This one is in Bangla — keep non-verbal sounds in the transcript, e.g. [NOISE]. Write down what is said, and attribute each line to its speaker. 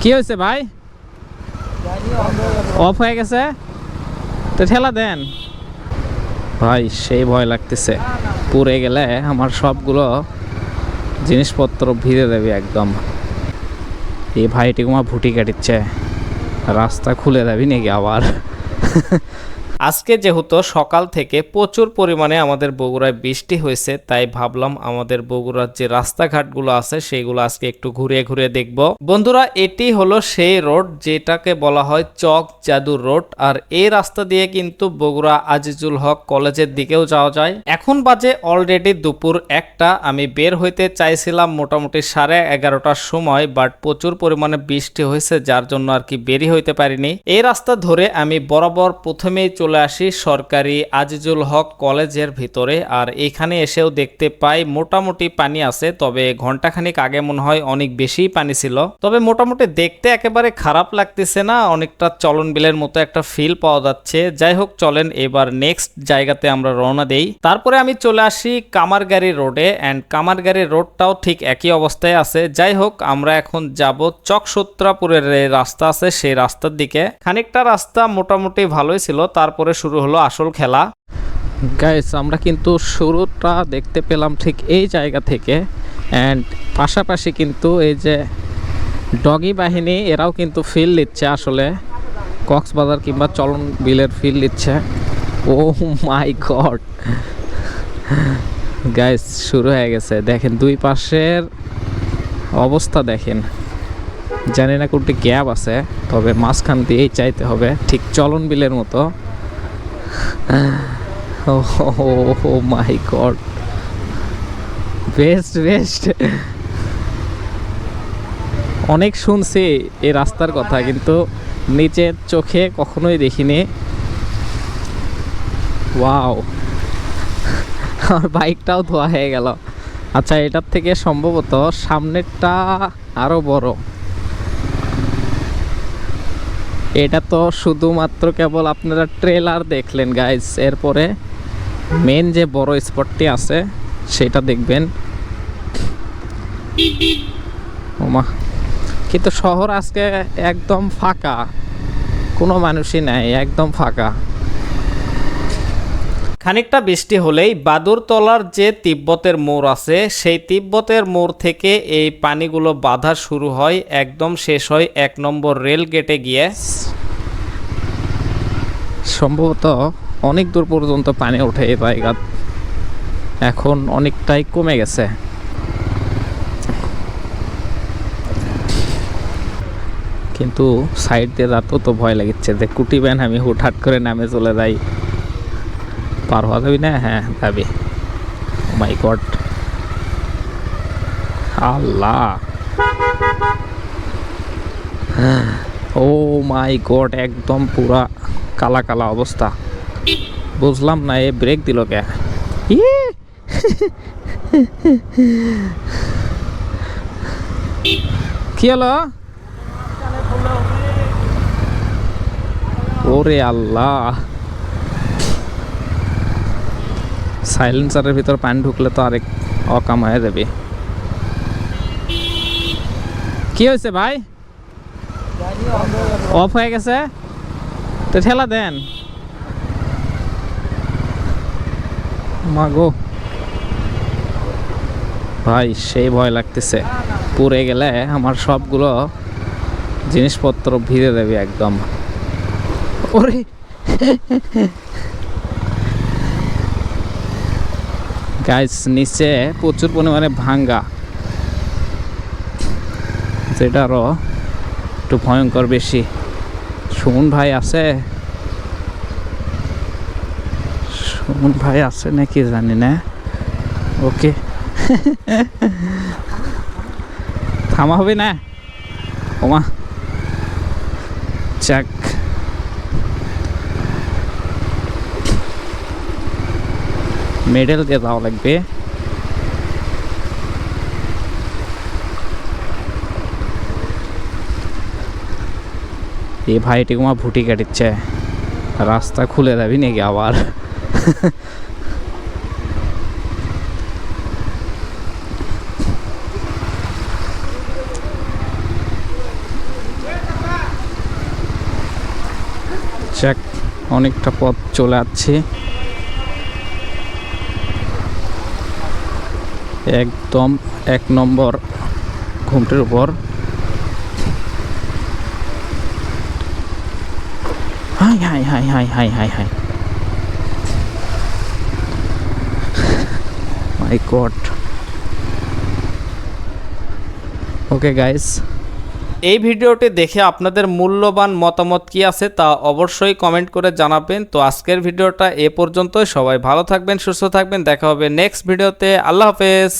Speaker 1: কি হয়েছে ভাই? অফ হয়ে গেছে? তো ঠেলা দেন। ভাই, সেই ভয় লাগতেছে। পুড়ে গেলে আমার সবগুলো জিনিসপত্র ভিজে দেবে একদম। এই ভাইটি আমার ভুটি কাটিচ্ছে। রাস্তা খুলে দেবি নাকি আবার? [LAUGHS] আজকে যেহেতু সকাল থেকে প্রচুর পরিমাণে আমাদের বগুড়ায় বৃষ্টি হয়েছে, তাই ভাবলাম আমাদের বগুড়ার যে রাস্তাঘাটগুলো আছে সেগুলো আজকে একটু ঘুরে ঘুরে দেখব। বন্ধুরা, এটি হলো সেই রোড যেটাকে বলা হয় চক জাদুর রোড, আর এই রাস্তা দিয়ে কিন্তু বগুড়া আজিজুল হক কলেজের দিকেও যাওয়া যায়। এখন বাজে অলরেডি দুপুর একটা, আমি বের হইতে চাইছিলাম মোটামুটি সাড়ে এগারোটার সময়, বাট প্রচুর পরিমাণে বৃষ্টি হয়েছে, যার জন্য আর কি বেরি হইতে পারিনি। এই রাস্তা ধরে আমি বরাবর প্রথমেই আসি সরকারি আজিজুল হক কলেজের ভিতরে। আর এখানে এসেও দেখতে পাই মোটামুটি পানি আছে, তবে ঘন্টাখানিক আগে মনে হয় অনেক বেশি পানি ছিল। তবে মোটামুটি দেখতে একেবারে খারাপ লাগতেছে না, অনেকটা চলন বিলের মতো একটা ফিল পাওয়া যাচ্ছে। যাই হোক, চলেন এবার নেক্সট জায়গাতে আমরা রওনা দেই। তারপরে আমি চলে আসি কামারগাড়ি রোডে অ্যান্ড কামারগাড়ি রোডটাও ঠিক একই অবস্থায় আছে। যাই হোক, আমরা এখন যাব চকসূত্রাপুরের রাস্তা আছে, সেই রাস্তার দিকে। খানিকটা রাস্তা মোটামুটি ভালোই ছিল, তারপরে শুরু হলো আসল খেলা। গাইস আমরা কিন্তু শুরুটা দেখতে পেলাম ঠিক এই জায়গা থেকে। অ্যান্ড পাশাপাশি কিন্তু এই যে ডগি বাহিনী, এরাও কিন্তু ফিল নিচ্ছে আসলে। কক্সবাজার কিংবা চলন বিলের ফিল নিচ্ছে। ও মাই গড গাইস শুরু হয়ে গেছে। দেখেন, দুই পাশের অবস্থা দেখেন। জানি না কোনটি গ্যাপ আছে, তবে মাঝখান দিয়েই চাইতে হবে। ঠিক চলন বিলের মতো। বেস্ট বেস্ট অনেক শুনছি এই রাস্তার কথা, কিন্তু নিচের চোখে কখনোই দেখিনি। ওয়াও আমার বাইকটাও ধোয়া হয়ে গেল। আচ্ছা এটার থেকে সম্ভবত সামনেরটা আরও বড়। এটা তো শুধুমাত্র কেবল আপনারা ট্রেলার দেখলেন গাইজ এরপরে মেন যে বড় স্পটটি আছে, সেটা দেখবেন। কিন্তু শহর আজকে একদম ফাঁকা। কোনো মানুষই নাই, একদম ফাঁকা। খানিকটা বৃষ্টি হলেই বাদুরতলার যে তিব্বতের মোড় আছে, সেই তিব্বতের মোড় থেকে এই পানিগুলো বাধা শুরু হয়, একদম শেষ হয় এক নম্বর রেল গেটে গিয়ে। সম্ভবত অনেক দূর পর্যন্ত পানি ওঠে এই জায়গা। এখন অনেকটাই কমে গেছে। কিন্তু সাইড দিয়ে রাতও তো ভয় লাগছে যে কুটি ব্যান আমি, হুটহাট করে নামে চলে যাই। পার হওয়া যাবি না? হ্যাঁ যাবি। মাই গড আল্লাহ। ও মাই গড একদম পুরা কালা কালা অবস্থা। বুঝলাম না, এ ব্রেক দিল কে! কি হলো? ওরে আল্লাহ। সাইলেন্সারের ভিতর পানি ঢুকলে তো আরেক অকাম হয়ে যাবে। কি হয়েছে ভাই? অফ হয়ে গেছে? তো ঠেলা দেন। মাগো। ভাই, সেই ভয় লাগতেছে। পুড়ে গেলে আমার সবগুলো জিনিসপত্র ভিজে দেবে একদম। ওরে। গাইস নিচে প্রচুর পরিমাণে ভাঙ্গা। যেটা আরও একটু ভয়ঙ্কর বেশি। সুমন ভাই আছে? সুমন ভাই আছে নাকি জানি না। ওকে। থামা হবে না? ওমা। চাক মেডেল দিয়ে যাওয়া লাগবে। এই ভাইটি কুমা ভুটি কাটিচ্ছে। রাস্তা খুলে যাবি নাকি আবার?
Speaker 2: যাক, অনেকটা পথ চলে আসছে। একদম এক নম্বর ঘুমটির উপর। Hi hi hi hi hi hi hi. My God okay guys এই ভিডিওটি দেখে আপনাদের মূল্যবান মতামত কি আছে তা অবশ্যই কমেন্ট করে জানাবেন। তো আজকের ভিডিওটা এ পর্যন্তই। সবাই ভালো থাকবেন, সুস্থ থাকবেন। দেখা হবে নেক্সট ভিডিওতে। আল্লাহ হাফেজ।